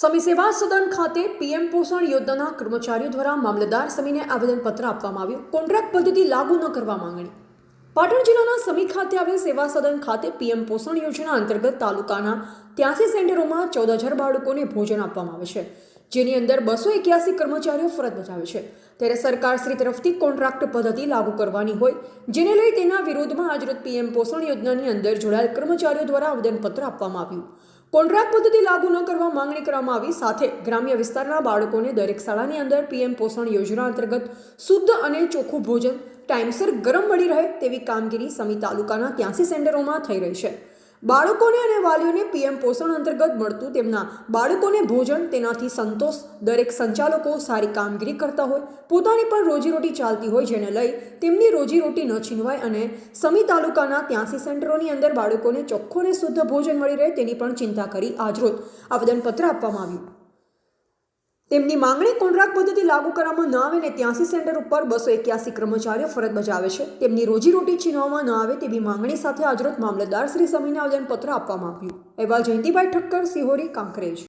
સમી સેવા સદન ખાતે પીએમ પોષણ યોજનાના કર્મચારીઓ દ્વારા મામલતદાર સમીને આવેદનપત્ર આપવામાં આવ્યું. કોન્ટ્રાક્ટ પદ્ધતિ લાગુ ન કરવા માંગણી. પાટણ જિલ્લાના સમી ખાતે આવેલ સેવા સદન ખાતે પીએમ પોષણ યોજના અંતર્ગત તાલુકાના ત્યાસી સેન્ટરોમાં ચૌદ હજાર બાળકોને ભોજન આપવામાં આવે છે. જેની અંદર બસો એક્યાસી કર્મચારીઓ ફરજ બજાવે છે. ત્યારે સરકાર શ્રી તરફથી કોન્ટ્રાક્ટ પદ્ધતિ લાગુ કરવાની હોય, જેને લઈ તેના વિરોધમાં આજરોજ પીએમ પોષણ યોજનાની અંદર જોડાયેલ કર્મચારીઓ દ્વારા આવેદનપત્ર આપવામાં આવ્યું. કોન્ટ્રાક્ટ પદ્ધતિ લાગુ ન કરવા માંગણી કરવામાં આવી. સાથે ગ્રામ્ય વિસ્તારના બાળકોને દરેક શાળાની અંદર પીએમ પોષણ યોજના અંતર્ગત શુદ્ધ અને ચોખ્ખું ભોજન, ટાઈમસર ગરમ મળી રહે તેવી કામગીરી સમી તાલુકાના ત્યાંસી સેન્ટરોમાં થઈ રહી છે. બાળકોને અને વાલીઓને પીએમ પોષણ અંતર્ગત મળતું તેમના બાળકોને ભોજન, તેનાથી સંતોષ, દરેક સંચાલકો સારી કામગીરી કરતા હોય, પોતાની પણ રોજીરોટી ચાલતી હોય જેને લઈ તેમની રોજીરોટી ન છીનવાય અને સમી તાલુકાના ત્યાંસી સેન્ટરોની અંદર બાળકોને ચોખ્ખું અને શુદ્ધ ભોજન મળી રહે તેની પણ ચિંતા કરી આજરોજ આવેદનપત્ર આપવામાં આવ્યું. તેમની માંગણી કોન્ટ્રાક્ટ પદ્ધતિ લાગુ કરવામાં ન આવે ને ત્યાંસી સેન્ટર ઉપર બસો એક્યાસી કર્મચારીઓ ફરજ બજાવે છે. તેમની રોજીરોટી છીનવામાં ન આવે તેવી માંગણી સાથે આજરોજ મામલતદાર શ્રી સમીને આવેદનપત્ર આપવામાં આવ્યું. અહેવાલ જયંતિભાઈ ઠક્કર, સિહોરી, કાંકરેજ.